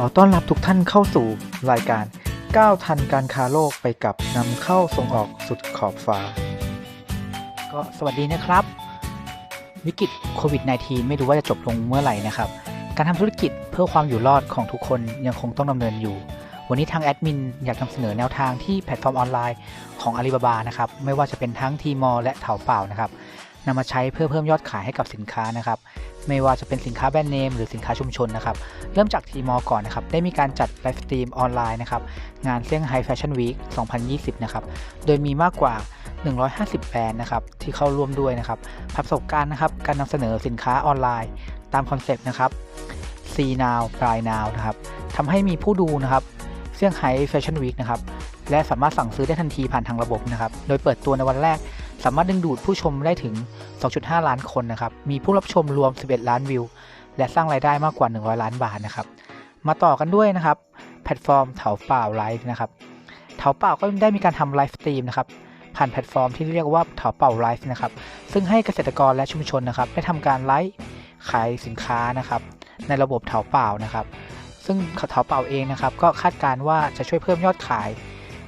อต้อนรับทุกท่านเข้าสู่รายการก้าวทันการค้าโลกไปกับนำเข้าส่งออกสุดขอบฟ้า ก็สวัสดีนะครับ วิกฤตโควิด -19 ไม่รู้ว่าจะจบลงเมื่อไหร่นะครับ การทำธุรกิจเพื่อความอยู่รอดของทุกคนยังคงต้องดำเนินอยู่ วันนี้ทางแอดมินอยากนำเสนอแนวทางที่แพลตฟอร์มออนไลน์ของ Alibaba นะครับ ไม่ว่าจะเป็นทั้งทีมอและเถาเป่านะครับ นำมาใช้เพื่อเพิ่มยอดขายให้กับสินค้านะครับ ไม่ว่าจะเป็นสินค้าแบรนด์เนมหรือสินค้าชุมชนนะครับ เริ่มจากทีมอก่อนนะครับ ได้มีการจัดไลฟ์สตรีมออนไลน์นะครับ งานเซี่ยงไฮ้แฟชั่นวีค2020 นะครับ โดยมีมากกว่า 150 แบรนด์นะครับ ที่เข้าร่วมด้วยนะครับ ประสบการณ์นะครับ การนำเสนอสินค้าออนไลน์ ตามคอนเซปต์นะครับ See now buy now นะครับทำให้มีผู้ดูนะครับเซี่ยงไฮ้แฟชั่นวีคนะครับ และสามารถสั่งซื้อได้ทันทีผ่านทางระบบนะครับ โดยเปิดตัวในวันแรก สามารถดึงดูดผู้ชมได้ถึง 2.5 ล้านคนนะครับ มีผู้รับชมรวม 11 ล้านวิว และสร้างรายได้มากกว่า 100 ล้านบาทนะครับ มาต่อกันด้วยนะครับ แพลตฟอร์มเถาเป่าไลฟ์นะครับ เถาเป่าก็ได้มีการทำไลฟ์สตรีมนะครับ ผ่านแพลตฟอร์มที่เรียกว่าเถาเป่าไลฟ์นะครับ ซึ่งให้เกษตรกรและชุมชนนะครับได้ทำการไลฟ์ขายสินค้านะครับ ในระบบเถาเป่านะครับ ซึ่งเถาเป่าเองนะครับ ก็คาดการณ์ว่าจะช่วยเพิ่มยอดขาย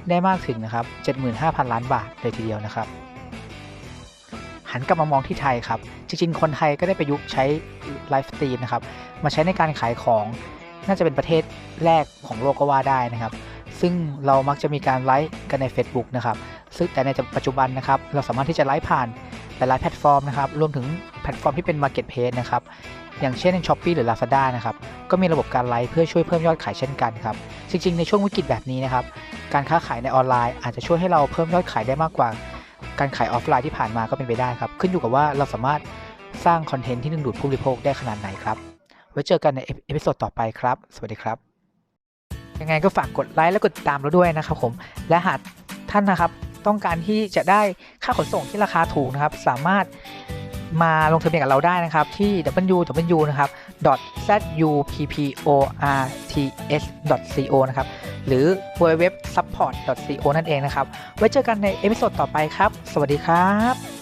ได้มากถึงนะครับ 75,000 ล้านบาทเลยทีเดียวนะครับ หันกลับมามองที่ไทยครับ จริงๆ คนไทยก็ได้ประยุกต์ใช้ไลฟ์สตรีมนะครับ มาใช้ในการขายของ น่าจะเป็นประเทศแรกของโลกก็ว่าได้นะครับ ซึ่งเรามักจะมีการไลฟ์กันใน Facebook นะครับ ซึ่งแต่ในปัจจุบันนะครับ เราสามารถที่จะไลฟ์ผ่านหลายๆแพลตฟอร์มนะครับ รวมถึงแพลตฟอร์มที่เป็น Marketplace นะครับ อย่างเช่นใน Shopee หรือ Lazada นะครับ ก็มีระบบการไลฟ์เพื่อช่วยเพิ่มยอดขายเช่นกันครับ จริงๆ ในช่วงวิกฤตแบบนี้นะครับ การค้าขายในออนไลน์อาจจะช่วยให้เราเพิ่มยอดขายได้มากกว่า การขายออฟไลน์ที่ผ่านมาก็เป็นไปได้ครับ ขึ้นอยู่กับว่าเราสามารถสร้างคอนเทนต์ที่ดึงดูดผู้บริโภคได้ขนาดไหนครับ ไว้เจอกันในเอพิโซดต่อไปครับ สวัสดีครับ ยังไงก็ฝากกดไลค์และกดติดตามเราด้วยนะครับผม และหากท่านนะครับ ต้องการที่จะได้ค่าขนส่งที่ราคาถูกนะครับ สามารถมาลงทะเบียนกับเราได้นะครับ ที่ www นะครับ .zupports.co นะครับ หรือ www.support.co นั่นเองนะครับ ไว้เจอกันในเอพิโซดต่อไปครับ สวัสดีครับ